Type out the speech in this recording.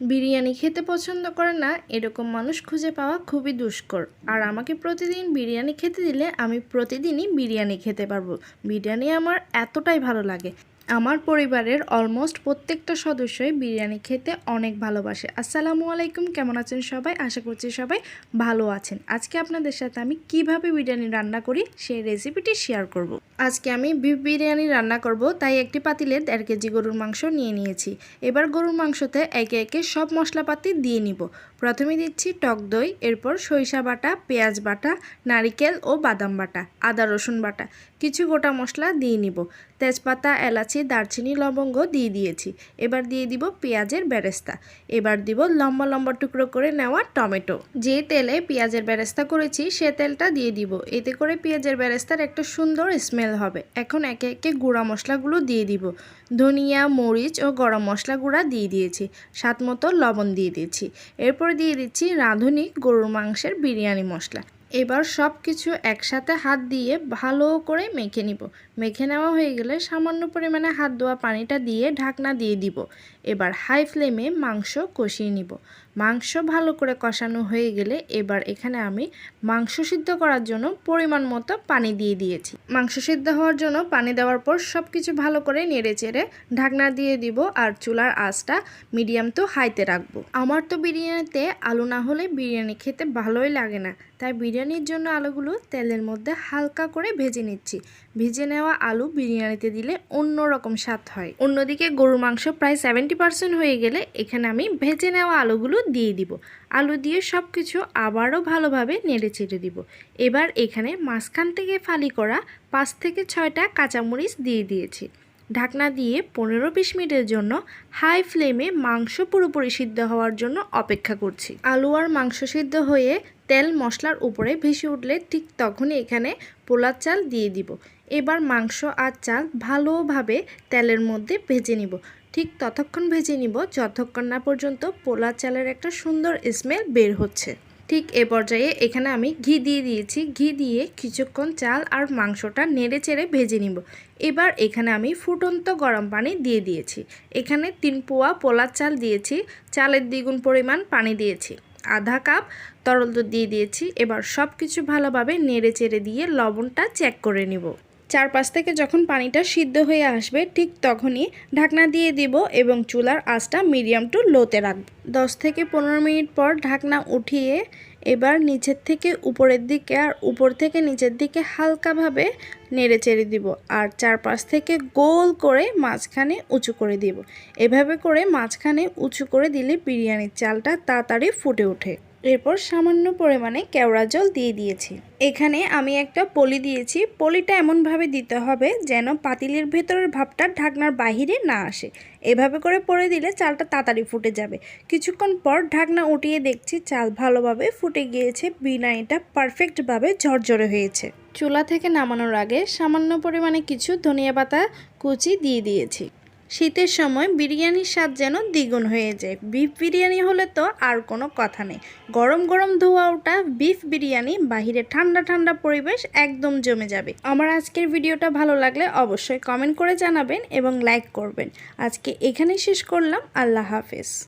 বিরিয়ানি খেতে পছন্দ করে না, এরকম মানুষ খুঁজে পাওয়া খুবই দুষ্কর। আর আমাকে প্রতিদিন বিরিয়ানি খেতে দিলে আমি প্রতিদিনই বিরিয়ানি খেতে পারব। বিরিয়ানি আমার এতটাই ভালো লাগে। আমার পরিবারের অলমোস্ট প্রত্যেকটা সদস্যই বিরিয়ানি খেতে অনেক ভালোবাসে। আসসালামু আলাইকুম, কেমন আছেন সবাই? আশা করছি সবাই ভালো আছেন। আজকে আপনাদের সাথে আমি কীভাবে বিরিয়ানি রান্না করি সেই রেসিপিটি শেয়ার করব। আজকে আমি বিফ বিরিয়ানি রান্না করব, তাই একটি পাতিলে দেড় কেজি গরুর মাংস নিয়ে নিয়েছি। এবার গরুর মাংসতে একে একে সব মশলাপাতি দিয়ে নিব। প্রথমে দিচ্ছি টক দই, এরপর সরিষা বাটা, পেঁয়াজ বাটা, নারিকেল ও বাদাম বাটা, আদা রসুন বাটা। কিছু গোটা মশলা দিয়ে নিব। তেজপাতা, এলাচি দারচিনি, লবঙ্গ দিয়ে দিয়েছি। এবার দিয়ে দিব পেঁয়াজের বেরেস্তা। এবার দিব লম্বা লম্বা টুকরো করে নেওয়া টমেটো। যে তেলে পেঁয়াজের বেরেস্তা করেছি, সে তেলটা দিয়ে দিব। এতে করে পেঁয়াজের বেরেস্তার একটা সুন্দর স্মেল হবে। এখন একে একে গুঁড়া মশলাগুলো দিয়ে দিব। ধনিয়া, মরিচ ও গরম মশলা গুঁড়া দিয়ে দিয়েছি। স্বাদ মতো লবণ দিয়ে দিয়েছি। এরপর দিয়ে দিচ্ছি রাঁধুনি গরুর মাংসের বিরিয়ানি মশলা। এবার সব কিছু একসাথে হাত দিয়ে ভালো করে মেখে নিব। মেখে নেওয়া হয়ে গেলে সামান্য পরিমাণে হাত ধোয়া পানিটা দিয়ে ঢাকনা দিয়ে দিব। এবার হাই ফ্লেমে মাংস কষিয়ে নিব। মাংস ভালো করে কষানো হয়ে গেলে এবার এখানে আমি মাংস সিদ্ধ করার জন্য পরিমাণ মতো পানি দিয়ে দিয়েছি। মাংস সিদ্ধ হওয়ার জন্য পানি দেওয়ার পর সব কিছু ভালো করে নেড়ে চেড়ে ঢাকনা দিয়ে দিব আর চুলার আঁচটা মিডিয়াম তো হাইতে রাখব। আমার তো বিরিয়ানিতে আলু না হলে বিরিয়ানি খেতে ভালোই লাগে না, তাই বিরিয়ানির জন্য আলুগুলো তেলের মধ্যে হালকা করে ভেজে নিচ্ছি। ভেজে নেওয়া আলু বিরিয়ানিতে দিলে অন্য রকম স্বাদ হয়। অন্যদিকে গরুর মাংস প্রায় সেভেন্টি পার্সেন্ট হয়ে গেলে এখানে আমি ভেজে নেওয়া আলুগুলো দিয়ে দিব। আলু দিয়ে সব কিছু আবারও ভালোভাবে নেড়ে চেড়ে দিব। এবার এখানে মাঝখান থেকে ফালি করা পাঁচ থেকে ছয়টা কাঁচামরিচ দিয়ে দিয়েছি। ঢাকনা দিয়ে পনেরো বিশ মিনিটের জন্য হাই ফ্লেমে মাংস পুরোপুরি সিদ্ধ হওয়ার জন্য অপেক্ষা করছি। আলু আর মাংস সিদ্ধ হয়ে তেল মশলার উপরে ভেসে উঠলে ঠিক তখনই এখানে পোলার চাল দিয়ে দিব। এবার মাংস আর চাল ভালোভাবে তেলের মধ্যে ভেজে নিব। ঠিক ততক্ষণ ভেজে নিব যতক্ষণ না পর্যন্ত পোলা চালের একটা সুন্দর স্মেল বের হচ্ছে। ঠিক এ পর্যায়ে এখানে আমি ঘি দিয়ে দিয়েছি। ঘি দিয়ে কিছুক্ষণ চাল আর মাংসটা নেড়ে চেড়ে ভেজে নিব। এবার এখানে আমি ফুটন্ত গরম পানি দিয়ে দিয়েছি। এখানে তিন পোয়া পোলার চাল দিয়েছি। চালের দ্বিগুণ পরিমাণ পানি দিয়েছি। আধা কাপ তরল দুধ দিয়ে দিয়েছি। এবার সব কিছু ভালোভাবে নেড়ে চেড়ে দিয়ে লবণটা চেক করে নিব। চারপাশ থেকে যখন পানিটা সিদ্ধ হয়ে আসবে, ঠিক তখনই ঢাকনা দিয়ে দিব এবং চুলার আঁচটা মিডিয়াম টু লোতে রাখব। দশ থেকে পনেরো মিনিট পর ঢাকনা উঠিয়ে এবার নিচের থেকে উপরের দিকে আর উপর থেকে নিচের দিকে হালকাভাবে নেড়ে চেড়ে দিব আর চারপাশ থেকে গোল করে মাঝখানে উঁচু করে দিব। এভাবে করে মাঝখানে উঁচু করে দিলে বিরিয়ানির চালটা তাড়াতাড়ি ফুটে ওঠে। এরপর সামান্য পরিমাণে কেওড়া জল দিয়ে দিয়েছি। এখানে আমি একটা পলি দিয়েছি। পলিটা এমনভাবে দিতে হবে যেন পাতিলের ভেতরের ভাবটা ঢাকনার বাহিরে না আসে। এভাবে করে পরে দিলে চালটা তাড়াতাড়ি ফুটে যাবে। কিছুক্ষণ পর ঢাকনা উঠিয়ে দেখছি চাল ভালোভাবে ফুটে গিয়েছে বিনা এটা পারফেক্টভাবে ঝরঝরে হয়েছে। চুলা থেকে নামানোর আগে সামান্য পরিমাণে কিছু ধনিয়া পাতা কুচি দিয়ে দিয়েছি। শীতের সময় বিরিয়ানির স্বাদ যেন দ্বিগুণ হয়ে যায়। বিফ বিরিয়ানি হলে তো আর কোনো কথা নেই। গরম গরম ধোয়া ওটা, বিফ বিরিয়ানি, বাহিরে ঠান্ডা ঠান্ডা পরিবেশ একদম জমে যাবে। আমার আজকের ভিডিওটা ভালো লাগলে অবশ্যই কমেন্ট করে জানাবেন এবং লাইক করবেন। আজকে এখানেই শেষ করলাম। আল্লাহ হাফেজ।